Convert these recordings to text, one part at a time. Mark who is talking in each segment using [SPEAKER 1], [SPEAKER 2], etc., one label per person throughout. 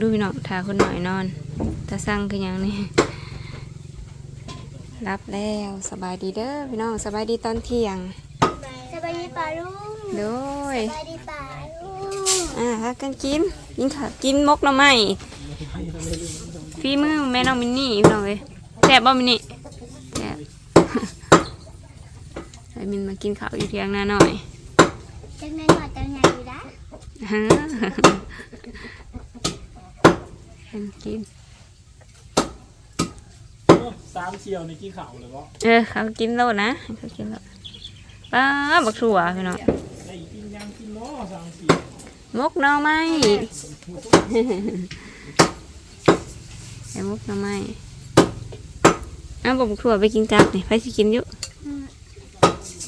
[SPEAKER 1] ดูพี่น้องทาคนหน่อยนอนตาสั่งคือหยังนี่รับแล้วสบายดีเด้อพี่น้องสบายดีตอนเที่ยง
[SPEAKER 2] สบายดีป่าลุง
[SPEAKER 1] โดย
[SPEAKER 2] สบายดีป่าลุง
[SPEAKER 1] อ่าพากันกินกินข้าวกินมกหน่อไม้ฝีมือแม่น้องมินนี่พี่น้องเอ้ยแซ่บบ่มินนี่แซ่บไอ้มินมากินข้าวอยู่เที่ยงหน้าหน่อย
[SPEAKER 2] จังนั้นหน่อยจังไงดีนะ
[SPEAKER 1] ฮะ เป็นกิน
[SPEAKER 3] สามเชียวในกี่เข่าเลยวะ
[SPEAKER 1] เออเขากินแล้วนะให้เขากินแล้วป้าบักถั่วพี่น้อง
[SPEAKER 3] ได้กินยังกินล้อสามสี่
[SPEAKER 1] มกหน่อไม้ ไอ้มกหน่อไม้อ้าวบอกบักถั่วไปกินจับนี่ไปสิกินอยู่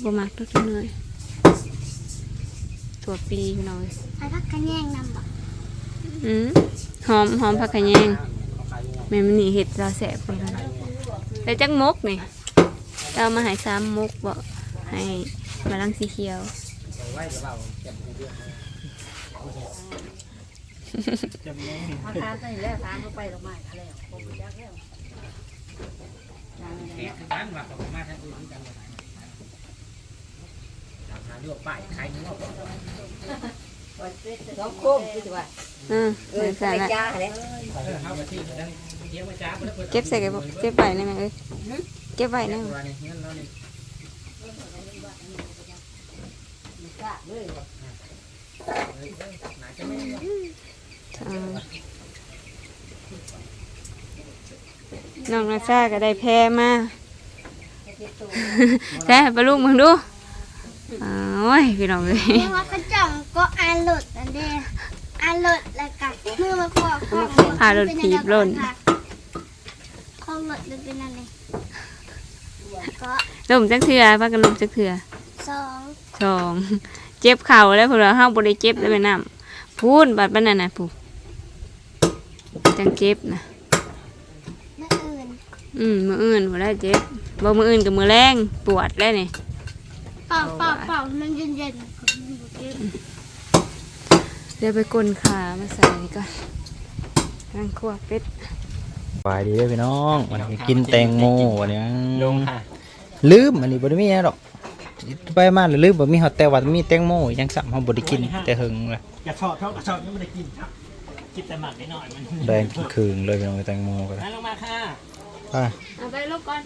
[SPEAKER 1] บ่มักตัวจังเลยถั่วปลีพี่น้อง
[SPEAKER 2] ไอ้พักกันแย่งนำบ่
[SPEAKER 1] อืมหอมหอมผักขะแยงแม่มันนี่เห็ดเราแสบไปแล้วนะแต่จักมกนี่เรามาใหายซ้ำมกบ่ให้มาลังสีเขียว
[SPEAKER 3] จำลอง
[SPEAKER 4] มาทานไปแล้วทานเข้าไปลงมาอะไรอะผมอยากแล้ว
[SPEAKER 5] ร้านว่าเขามาทางอื่นกันเลยทำงานเรื่องป้ายขายเนื้อก่อน
[SPEAKER 4] น้องโค้งคือว่า
[SPEAKER 1] อืม
[SPEAKER 4] เออ
[SPEAKER 1] ใส่
[SPEAKER 4] ใส่
[SPEAKER 1] ละ
[SPEAKER 4] จ้าเลย
[SPEAKER 5] เข้ามาที่นั่นเที่ยวมาจ้าเพื่อน
[SPEAKER 1] เก็บใส่กระบอกเก็บไว้ได้ไหมเอ้ยเก็บไว้ได้ไหม
[SPEAKER 5] ตัวนี้เงินเรานี่
[SPEAKER 4] จ้าเลย
[SPEAKER 5] ไหนจะไม่
[SPEAKER 1] อ่าน้องนาซาก็ได้แพ้มาแพ้ปลาลูกมึงดูอ้าวโอ้ยพี่น้องเลย
[SPEAKER 2] เรียกว่าเขาจ่องก็อาหลุดนั่นเด้อาหลุด แล้วก็มือมาขวบของ
[SPEAKER 1] อาหลุดถีบหล่น
[SPEAKER 2] ของหลุดเลยเป็นอะไรก็
[SPEAKER 1] ลมจักเถื่อพากันลมจักเถื่อ
[SPEAKER 2] สอง
[SPEAKER 1] สองเจ็บเข่าแล้วพวกเราห้าบริเจ็บได้ไปน้ำพูนบาดปานนันนะผู้จังเจ็บนะ
[SPEAKER 2] เมื่ออื่น
[SPEAKER 1] อืมมืออื่นบ่ได้เจ็บบ่มืออื่นกับมือแรงปวดแล้วนี่
[SPEAKER 2] เป่าเป่าเป่ามันเย็นเย็นๆ เก็บ
[SPEAKER 1] เดี๋ยวไปกลนขามาใส่นี่ก่อนนั่งคั่วเป็ด
[SPEAKER 6] สบายดีเด้อพี่น้องวันนี้กินแตงโมวันนี้
[SPEAKER 5] ลงค่ะ
[SPEAKER 6] ลืมอันนี้บ่ได้มีหยังดอกไปมาแล้วลืมบ่มีฮอดแต่ว่ามีแตงโมยังซ้ํเฮาบ่ได้กินแต่หึงเลย
[SPEAKER 3] กระชอบเท่ากระชอบยังไม่ได้กินครับกินแต่หมักนิดหน่อยมัน
[SPEAKER 6] แดงคืนเลยพี่น้องแตงโมก็ได้
[SPEAKER 3] นั่งลงมาค่ะ
[SPEAKER 6] ไป
[SPEAKER 1] เอาไปลูกก่อน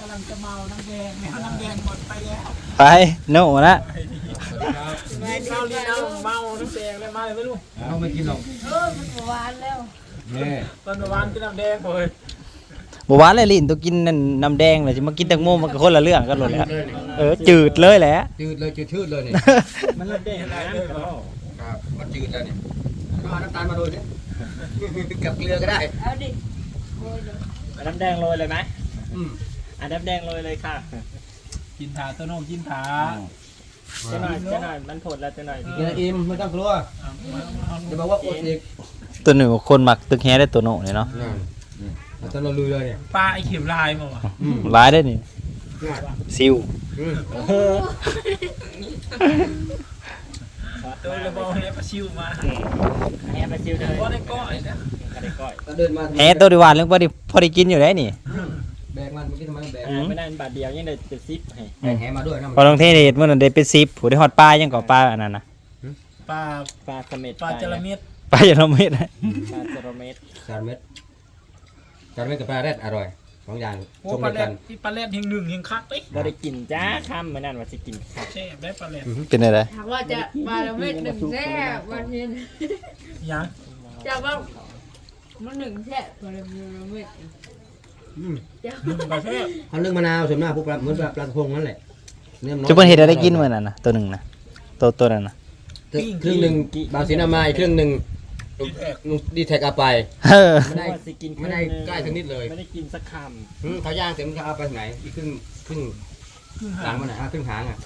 [SPEAKER 3] กำลังจะเมาน้ำแดงไม่เอาน้ำแดงหมดไปแล้ว
[SPEAKER 6] ไปโน่นะ
[SPEAKER 3] เมาลีเอาเมาน้ำแดงเลยมาเลยไม่รู้
[SPEAKER 5] เขาไม่กินหรอก
[SPEAKER 4] หวานแล้ว
[SPEAKER 5] นี่
[SPEAKER 3] ตอนวานกินน้ำแดงเลย
[SPEAKER 6] บ่หวานเลยลิ้นตัวกินนั่นน้ำแดงเลยสิมากินแตงโมมันก็คนละเรื่องกันหมดแล้วเออจืดเลยแหละ
[SPEAKER 5] จืดเลยจืดชืดเลยนี่
[SPEAKER 3] มันน้ำแดงอะไรเลยเหรอ
[SPEAKER 5] ครับมันจืดแล้วนี่เอาน้ำตาลมาโรยนี่กับเกลือก็ได้
[SPEAKER 4] เอาดิ
[SPEAKER 3] เอาน้ำแดงโรยเลยไหม
[SPEAKER 5] อืม
[SPEAKER 3] อะน้ำแดงโรยเลยค่ะกินถาตัวโน้มกินถาจะหน่อยจะหน่อยมันผดแล้วจะหน่อย
[SPEAKER 5] กินอิ่มไม่ต้องกลัวจะบอกว่าอดอีก
[SPEAKER 6] ตัวหนึ่งคนมักตึกแฮได้ตัวโน่เนี่ยเนาะ
[SPEAKER 5] นั่นนี่ตอนเราลุยเลยเนี่ย
[SPEAKER 3] ปลาไอเข็มลายมาวะ
[SPEAKER 6] ร้ายได้นี่ซิว
[SPEAKER 5] อืม
[SPEAKER 3] ตัวระเบิดให้ปลาชิวมาแฮปลาชิวเลยก็ได้ก้อยนะได้ก้อย
[SPEAKER 5] ก็เดินมา
[SPEAKER 6] แฮตัวดีหวานเรื่องพอดีพอได้กินอยู่ได้นี่
[SPEAKER 5] แบกมันเมื่อกี้ทำ ไมแบก
[SPEAKER 3] ไม่ได้บาทเดียวยังได้เจ็ดสิบให้
[SPEAKER 5] แบกแหมาด้วยนะ
[SPEAKER 6] พอลงเทศเฮ็ดมื้อนั้นได้เป็น10ผู้ได้ฮอดปลายังก่อปลาอันนั้นน่ะ
[SPEAKER 3] ปลาปลาเสม็ดปลาจระเม็ด
[SPEAKER 6] ปลาอย่างละเม็ดนะ
[SPEAKER 3] ปลาจระเม็ด
[SPEAKER 5] จานเม็ดจานเม็ดกับปลาแรดอร่อยสองอย่าง
[SPEAKER 3] โอ้
[SPEAKER 5] ชม
[SPEAKER 3] ปลา
[SPEAKER 5] เดียว
[SPEAKER 3] แร
[SPEAKER 5] กั
[SPEAKER 3] ด
[SPEAKER 5] น
[SPEAKER 3] ที่ปลาแรดเฮงหนึ่งเฮงคักเอ้ยบ่ได้กินจ้าค่ำเหมือนนั่นว่าสิกินแซ่บได้ปลาแรด
[SPEAKER 6] เป็นอะไร
[SPEAKER 4] ถามว่าจะมาละเม็ดหนึ่งแช่วันเย็น
[SPEAKER 3] ยัง
[SPEAKER 4] จะว่ามันหนึ่งแช่มาละเม็ด
[SPEAKER 5] อืม
[SPEAKER 3] หนึ่ง ปลาแซ่บ
[SPEAKER 5] เขานึ่งมะนาวส่วนมากพวกปลาเหมือนปลาปลากระพงนั่นแหละเนื้อมัอย
[SPEAKER 6] จะเพิ่นเฮ็ดอะไรกินมื้อนั้นน่ะตัวหนึงน่ะตัวตัวนั้นน่ะ
[SPEAKER 5] ครึ่งหนึ่งบางสีนามาอีกครึ่งหนึ่งลุงดีแท็กเอาไป
[SPEAKER 6] เออ
[SPEAKER 5] ไม่ได้
[SPEAKER 3] ว่าสิกิน
[SPEAKER 5] ไม่ได้ใกล้สักนิดเลย
[SPEAKER 3] ไม่ได้กินสักค
[SPEAKER 5] อืมเขาย่างเสร็จมันจะเอาไปไหนอีกครึ่งครึ่งำหลังมันไหนอะครึ่งหางอะ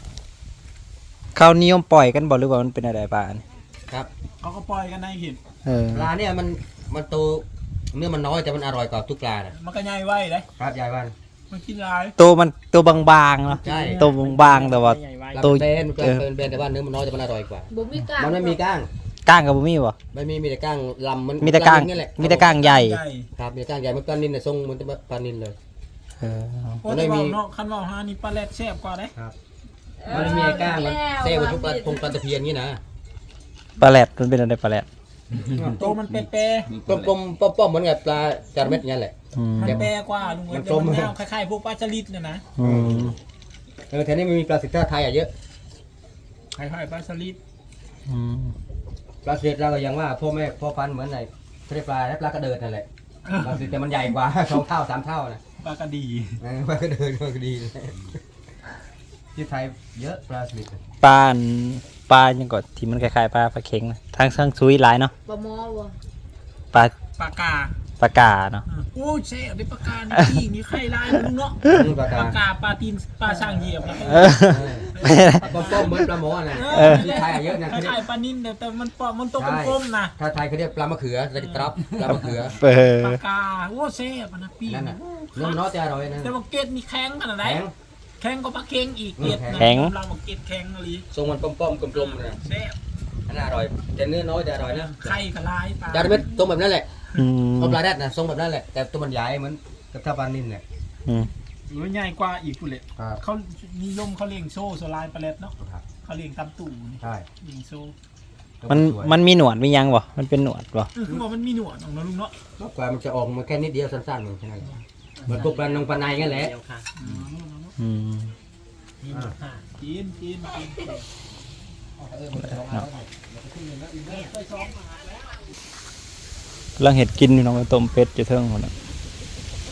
[SPEAKER 6] เขานิยมปล่อยกันบ่หรือว่ามันเป็นอะไรปลาอันนี้
[SPEAKER 5] ครับ
[SPEAKER 3] เขาก็ปล่อยกันในหิน
[SPEAKER 6] เออ
[SPEAKER 5] ปลาเนี่ยมันมันโต เนื้อมันน้อยแต่มันอร่อยกว่าทุกปลาน่ะ
[SPEAKER 3] มันก็ใหญ่ไว้เลย
[SPEAKER 5] ครับยายวัน
[SPEAKER 3] มันกินลาย
[SPEAKER 6] ตัวมันตัวบางๆเนาะ
[SPEAKER 5] ใช่
[SPEAKER 6] ตัวบางๆแต่ว่า
[SPEAKER 3] ใหญ่ไว้
[SPEAKER 5] ปลา
[SPEAKER 6] ตัว
[SPEAKER 5] เป็นปลา
[SPEAKER 6] เออ
[SPEAKER 5] เป็นเป็นแต่ว่าเนื้อมันน้อยแต่มันอร่อยกว่า
[SPEAKER 4] บ่มีกล้าง
[SPEAKER 5] มันไม่มีก้าง
[SPEAKER 6] ก้างกับบ่มีบ่
[SPEAKER 5] ไม่มีมีแต่ก้างลำมัน
[SPEAKER 6] มีแต่ก้าง
[SPEAKER 5] นี่แหละ
[SPEAKER 6] มีแต่ก้างใหญ่
[SPEAKER 5] ครับมีแต่ก้างใหญ่มันปลานินเนี่ยทรงมันจะปลานินเลย
[SPEAKER 6] เออ
[SPEAKER 3] โอ้แต่ว่าเนาะคันว่าหานี่ปลาแรดแซ่บกว่าเด้
[SPEAKER 5] มันไม่มีไอ้ก้างมันเซ่บนทุกปลาพงปลาตะเพียนงี้นะ
[SPEAKER 6] ปลาแรดมันเป็นอะไรปลาแรด
[SPEAKER 3] โตมันเปเป
[SPEAKER 5] กลมๆป้อมๆเหมือนกับปลาจาระเม็ดงั้นแหละ
[SPEAKER 6] อืม
[SPEAKER 3] มันเปกว่าลุงเอ้ย
[SPEAKER 5] มัน
[SPEAKER 3] แต่
[SPEAKER 5] กลม
[SPEAKER 3] มันยาวคล้ายๆพวกปลาจริตเนี่ยนะ
[SPEAKER 6] อืม
[SPEAKER 5] เออแถวนี้มันมีปลาสิทธาไทยอะเยอะ
[SPEAKER 3] คล้ายๆปลาสลิด
[SPEAKER 6] อืม
[SPEAKER 5] ปลาสิทธเราก็ยังว่าพ่อแม่พ่อพันธุ์เหมือนในเขาเรียกปลาและปลากระเดิดนั่นแหละปลาสิทธแต่มันใหญ่กว่า สองเท่าสามเท่านะ
[SPEAKER 3] ปลากระดี
[SPEAKER 5] เออปลากระเดิดมันก็ดีเลยที่ไทยเยอะปลาสลิด
[SPEAKER 6] ปลาอัน ปลายังก่อนที่มันคล้ายๆปลาปลาเค็งนะทั้งทั้งซุยหลายเนาะ
[SPEAKER 4] บ่มอบ่
[SPEAKER 6] ปลา
[SPEAKER 3] ปลากา
[SPEAKER 6] ปลากาเนาะ
[SPEAKER 3] โอ้ยแซ่บได้ปลากานี่ยิงนี่ไข่ลายลุงเนาะ
[SPEAKER 5] นี่ปลากา
[SPEAKER 3] ปลากาปลาตีนปลาช่างเหยียบแล้วก็
[SPEAKER 6] เออไม่ได้
[SPEAKER 5] ป้อมๆเหมือนปลาหมอน่ะ
[SPEAKER 6] เออ
[SPEAKER 5] ที่ไทยอะเยอะนะ
[SPEAKER 3] คล้ายๆปลานิ่นแต่มันปลามันโตวกลมๆนะ
[SPEAKER 5] ถ้าไทยเขาเรียกปลามะเขือจะตรับปลามะเขือ
[SPEAKER 6] เออ
[SPEAKER 3] ปลากาโอ้แซ่บอะนะปี
[SPEAKER 5] นั่นน่ะเนื้อมันน้อยจะอร่อยนะ
[SPEAKER 3] แต่ว่าเกล็ดมีแข็งขนาดไหน
[SPEAKER 5] แข็ง
[SPEAKER 3] แข็งก็ปลาเค็งอีกเกล็ดนะ
[SPEAKER 6] แข็ง
[SPEAKER 3] เราบอกเกล็ดแข็งอะไร
[SPEAKER 5] ทรงมันป้อมๆกลมๆนะ
[SPEAKER 3] แซ่บ
[SPEAKER 5] อันนั้นอร่อยแต่เนื้อน้อยจะอร่อยนะ
[SPEAKER 3] ไข่กับลายปลา
[SPEAKER 5] จาระเม็ดทรงแบบนั้นแหละ
[SPEAKER 6] อืม
[SPEAKER 5] เอาปลาแรดนะทรงแบบนั้นแหละแต่ตัวมันใหญ่เหมือนกับท่าปลานินเนี่ย
[SPEAKER 6] อืม
[SPEAKER 3] มันใหญ่กว่าอีกคุณเลย
[SPEAKER 5] ครับ
[SPEAKER 3] เขานิยมเขาเลี้ยงโซ่โซลายปลาเล็ดเนาะ
[SPEAKER 5] ครับ
[SPEAKER 3] เขาเลี้ยงตามตู่นี่
[SPEAKER 5] ใช่
[SPEAKER 3] เลี้ยงโซ่
[SPEAKER 6] มันมันมีหนวดมียังบ่มันเป็นหนวดบ่
[SPEAKER 3] เออคือว่ามันมีหนวดของเราลุงเนาะ
[SPEAKER 5] มากกว่ามันจะออกมาแค่นิดเดียวสั้นๆเหมือนแค่นั้นเหมือนพวกปลานงปลาในงั้นแหละ
[SPEAKER 6] อื ม
[SPEAKER 3] กินกินกิน
[SPEAKER 6] กำลังเห็ดกินอยู่น้องไปต้มเป็ดอยู่เทิงคนน่ะ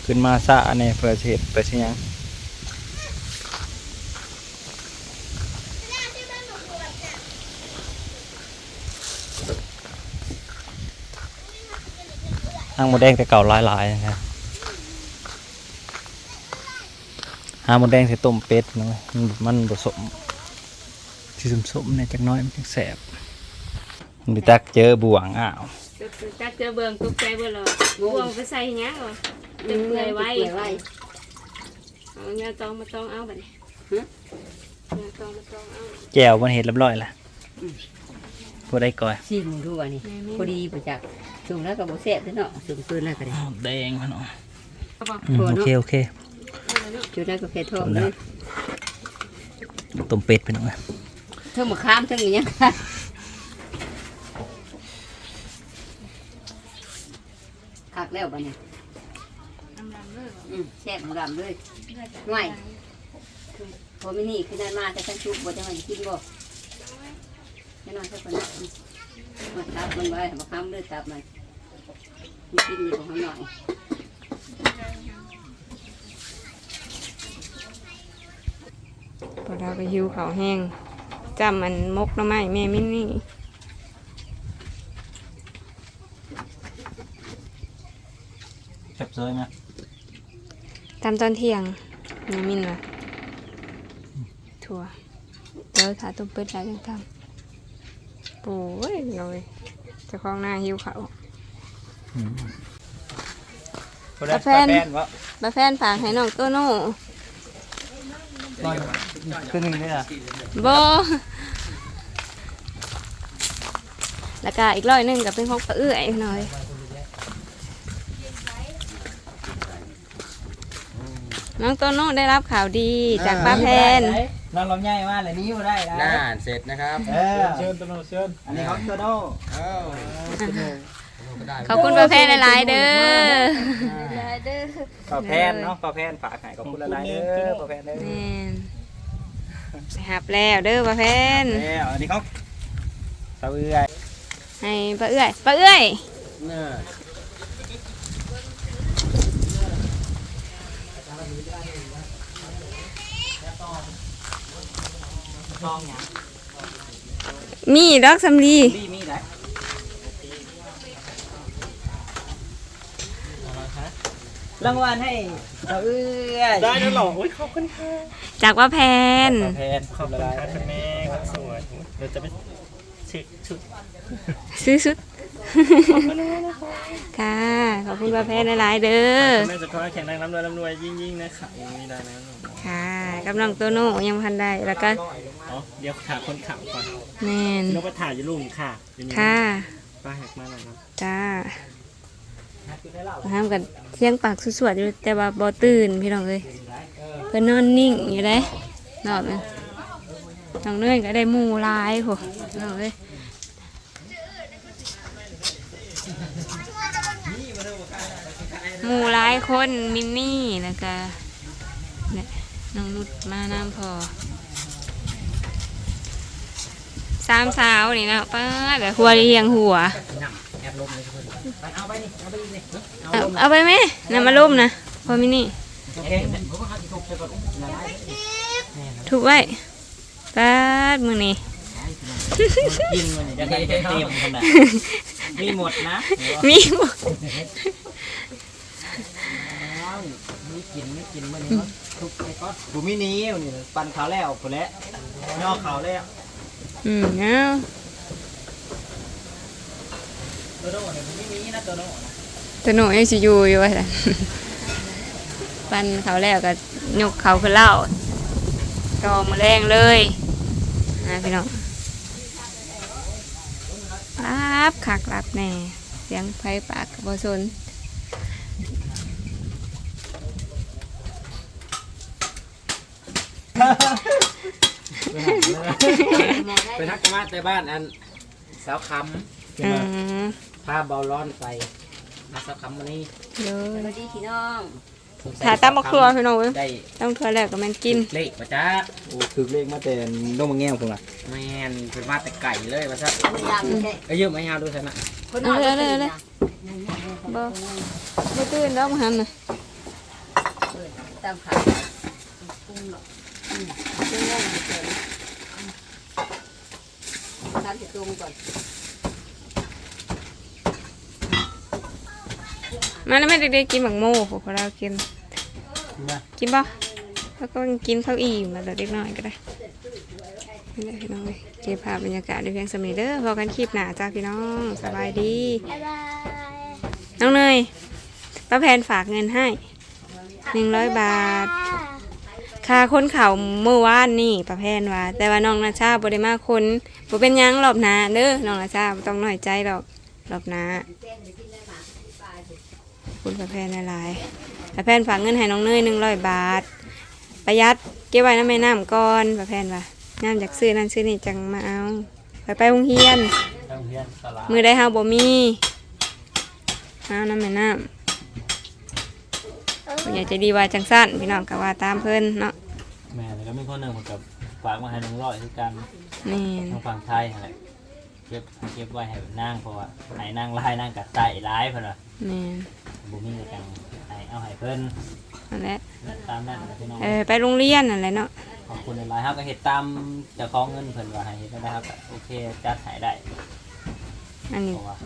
[SPEAKER 6] ขึ้นมาซะในเพื่อสิเห็ดไปสิหยังห้างหมดแดงแต่เก่าหลายๆนะครับ หาหมดแดงใส่ต้มเป็ดเนาะมันมันผสมที่สมๆเนี่ยจักหน้อยมันจังแสบมันไปตักเจอบ่วงอ้าว
[SPEAKER 1] จักเจอเบิ่งตกใจเบิ่งเลยบวงไปใส่หยังอะจะเปื่อยไว้เอาเนื้อตองมาตองเอาบัดนี้เนื้อตองมาตองเอา
[SPEAKER 6] แก้วมันเห็ดเรียบร้อยละผู้ได้ก่อย
[SPEAKER 7] ชิมดูอันนี้พอดีประจักษ์จุ่มแล้วก็บ่แซ่บเด้อเนาะจุ่มปืนแล้วก็ได้
[SPEAKER 6] แดงมันอ๋อ
[SPEAKER 7] พอ
[SPEAKER 6] โอ
[SPEAKER 7] เนาะ
[SPEAKER 6] เคโอเค
[SPEAKER 7] จุ่มแล้วก็แค่ทอดเลย
[SPEAKER 6] ต้มเป็ดไปหน่อย
[SPEAKER 7] เทั้งมะขามเทั้งอหยังคักแล้วบัดนี้อืมแซ่บดำเลยง่ายพอมินี่คือได้มาแต่ฉันชุบบ่จะมากินบ่แน่นอนสักคนนะมาตับมันไว้มะขามเลยตับมันมันกินอยู่ของมันหน่อย
[SPEAKER 1] พอเราไปหิวเขาวแห้งจำมันมกหน้ำไม้แม่มินนี่
[SPEAKER 6] จับเซยไหม
[SPEAKER 1] ทำตอนเที่ยงแม่มินว่ะถั่วเดี๋ยวขาต้มเป็ดแล้วยังทำปูเว้ยเลยเจะคล้าของหน้าหิวเขาว
[SPEAKER 6] ปลา
[SPEAKER 1] แฟน
[SPEAKER 6] วะ
[SPEAKER 1] บาแฟนฝากให้น้องโตโน่
[SPEAKER 6] ขึ้นหนึ่งได้อะ
[SPEAKER 1] บแล้วก็อีกร้อยหนึ่งก็เป็นของป้าเอื้อยหน่อยน้องโตโน่ได้รับข่าวดีจากป้าแพน
[SPEAKER 6] น้องลำไยมาเลยนี้มาได้
[SPEAKER 5] น่าเสร็จนะครับ
[SPEAKER 6] เออ
[SPEAKER 3] เชิญตโนเชิญ
[SPEAKER 6] อันนี้ของโตโน่
[SPEAKER 5] เอ้าก็ได้
[SPEAKER 1] ขอบคุณป้าแพนหลายๆเด้อ
[SPEAKER 6] ปลาแพนเนาะปลาแพนฝากให้ขอบคุณหลายๆเด้อปลาแพนเด้อ
[SPEAKER 1] แม่น ไปหับแล้วเด้อป้าแพน
[SPEAKER 6] แล้วอันนี้เขาสาวเอื้อย
[SPEAKER 1] ให้ป้าเอื้อยป้าเอื้อย
[SPEAKER 5] น่า
[SPEAKER 1] มีดอกสำลี
[SPEAKER 6] มีมีไหน รางวัลให้สาวเอื้อย
[SPEAKER 3] ได้แล้วเหรอโอ้ยขอบคุณค่ะ
[SPEAKER 1] จากป้าแพน
[SPEAKER 6] ปลาแพน ขอบคุณหลาย
[SPEAKER 3] คุณแม่ครับสวยเดี๋ยวจะไปชุดชุด
[SPEAKER 1] ซื้อสุด ค่ะ ขอบคุณป้าแพนหลายๆเด้อ
[SPEAKER 3] แม่จะขอให้แข็งแรงร่ำรวยร่ำรวยยิ่งยิ่งๆนะคะยังไม่ได้นะ
[SPEAKER 1] ค่ะกับน้องโตโน่ยังพันได้ แล้วก็
[SPEAKER 3] อ๋อเดี๋ยวถามคนขับก่อน
[SPEAKER 1] แมน
[SPEAKER 3] เราไปถ่ายอยู่ลุงค่ะอยู่นี่
[SPEAKER 1] ค่ะ
[SPEAKER 3] ป้าแหกมาหน่อยนะ
[SPEAKER 1] จ้า ห้ามกันเสียงปากสวดๆอยู่แต่ว่าบ่ตื่นพี่น้องเอ้ยเพิ่นนอนนิ่งอยู่ได้นอนนะน้องเนยก็ได้มูลายโหน้องเอ้ยหมู่หลายคนมินนี่แล้วก็นี่ยน้องนุชมาน้ำพอสามสาวนี่นะป้าแต่หัวเรียงหัว
[SPEAKER 3] เอาไปนี่เอาไปนี่
[SPEAKER 1] เอาเอาไปไหมน้ำมาล่มนะพอมินี่
[SPEAKER 3] โอเค
[SPEAKER 1] ถูกไว้ปาดมือนี่
[SPEAKER 3] กินมันจะได้เต็มขนาดมีหมดนะ
[SPEAKER 1] มีหมด
[SPEAKER 3] มีกินไม่กินมันนี่ทุกไอ้ก็กูมีนี้นี่ปั่นขาวแล้วกูแล้วย่อขาวแล้ว
[SPEAKER 1] อืมเอา
[SPEAKER 3] ตัวโน่เนี่ยไม่มีนะตัวโน่นะ
[SPEAKER 1] ตัวหนูยังสิอยู่อยู่ว่าซั่นปันเขาแล้วก็ยกเขาขึ้นเล่าก็มาแรงเลยนะพี่น้องรับคักรับแน่เสียงไฟปากกับบสน
[SPEAKER 3] ไปทักมาแต่บ้านอันสาวค
[SPEAKER 1] อืมำ
[SPEAKER 3] พาเบาร้อนไปมาสาวคำวันนี้
[SPEAKER 1] เดี๋ยว
[SPEAKER 7] สวัสดีพี่น้อง
[SPEAKER 1] ถ่ายตามมะครัวพี่น้องเว้ย
[SPEAKER 3] ได้
[SPEAKER 1] ตามครัวแล้วก็แมันกิน
[SPEAKER 3] เลขมาจ้า
[SPEAKER 6] โอ้ถึกเลขมาแต่น้องมาแง่วพุ่นล่ะ
[SPEAKER 3] แมนเป็นมาแต่ไก่เลยมาซะ
[SPEAKER 7] คนดังแท้
[SPEAKER 3] เอ้ยเยอะไหมฮาวดูใช่ไหม
[SPEAKER 7] คนนอนก็ตื่นนะ
[SPEAKER 1] บ่บ่ตื่นแล้วมาหันน่ะ
[SPEAKER 7] ตามขาปรุงหรอกอืมปรุงแล้วมันเกินทำสิตรงก่อน
[SPEAKER 1] มาแล้วแม่เด็กๆกินหมักโม่พวกเรากิน กินป่ะแล้วก็กินข้าวอิ่มมาแต่เด็กน้อยก็ได้นี่แหละพี่น้องเลยเก็บภาพบรรยากาศในเพียงสำนีเด้อพอกันคลิปหนาจ้าพี่น้องสบายดี
[SPEAKER 2] บ๊ายบาย
[SPEAKER 1] น้องเนยป้าแพนฝากเงินให้หนึ่งร้อยบาท ค่าคนเข่าเมื่อวานนี่ป้าแพนว่า แต่ว่าน้องนาชาบริมาคนบ่เป็นหยังรอบหนาเด้อน้องนาชาบ่ต้องน้อยใจหรอกรอบหนาขอบ คุณป้าแพนหลายๆป้าแพนฝากเงินให้น้องเนยหนึ่งร้อยบาท ประหยัดเก็บไว้น้ำแม่น้ำก่อนป้าแพนว่าน้ำจากซื้อนั่นซื้อนี่จังมาเอาไปไปโรงเรียน
[SPEAKER 3] ต้องเรียนสลา
[SPEAKER 1] มือได้เฮาบ่มีเอาน้ำแม่น้ำผู้ใหญ่ใจะดีว่าจังสั้นพี่น้องก็ว่าตามเพิ่นเนาะ
[SPEAKER 6] แม่แล้วก็มีคนหนึงผมกับฝากมาให้100คือกัน
[SPEAKER 1] นี่
[SPEAKER 6] ทางฝั่งไทยนั่นแหละเก็บเก็บไว้ให้นางเพราะว่าให้นางลายนางกัดใส่ร้ายเพิ่นว่า
[SPEAKER 1] นี่
[SPEAKER 6] บ่มีก็จังให้เอาให้เพิ่น
[SPEAKER 1] นั่นแหละ
[SPEAKER 6] ตามนั้นนะพี่น้อง
[SPEAKER 1] เออไปโรงเรียนนั่นแหละเนาะ
[SPEAKER 6] ขอบคุณหลายๆครับก็เฮ็ดตามเจ้าของเงินเพิ่นว่าให้เฮ็ดได้ครับก็โอเคจัดให้ได้
[SPEAKER 1] อันนี้
[SPEAKER 6] เพราะว่า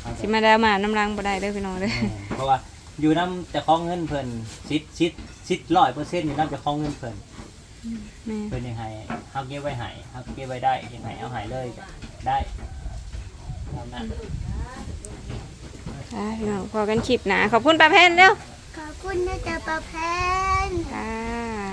[SPEAKER 6] เขาก็
[SPEAKER 1] สิมาได้มาน้ำรังบ่ได้เด้อพี่น้องเด้อ
[SPEAKER 6] อืมเพราะว่าอยู่นำเจ้าของเงินเพิ่นซิดซิดซิด100%อยู่นำเจ้าของเงินเพิ่น
[SPEAKER 1] แม่
[SPEAKER 6] เพิ่นยังให้เฮาเก็บไว้ให้เฮาเก็บไว้ได้ยังให้เอาให้เลยก็ได้ตามนั้น
[SPEAKER 1] ค่ะพี่น้องพอกันคลิปหนาขอบคุณป้าแพนเด้อ
[SPEAKER 2] ขอบคุณนะจ๊ะป้าแพน
[SPEAKER 1] ค่ะ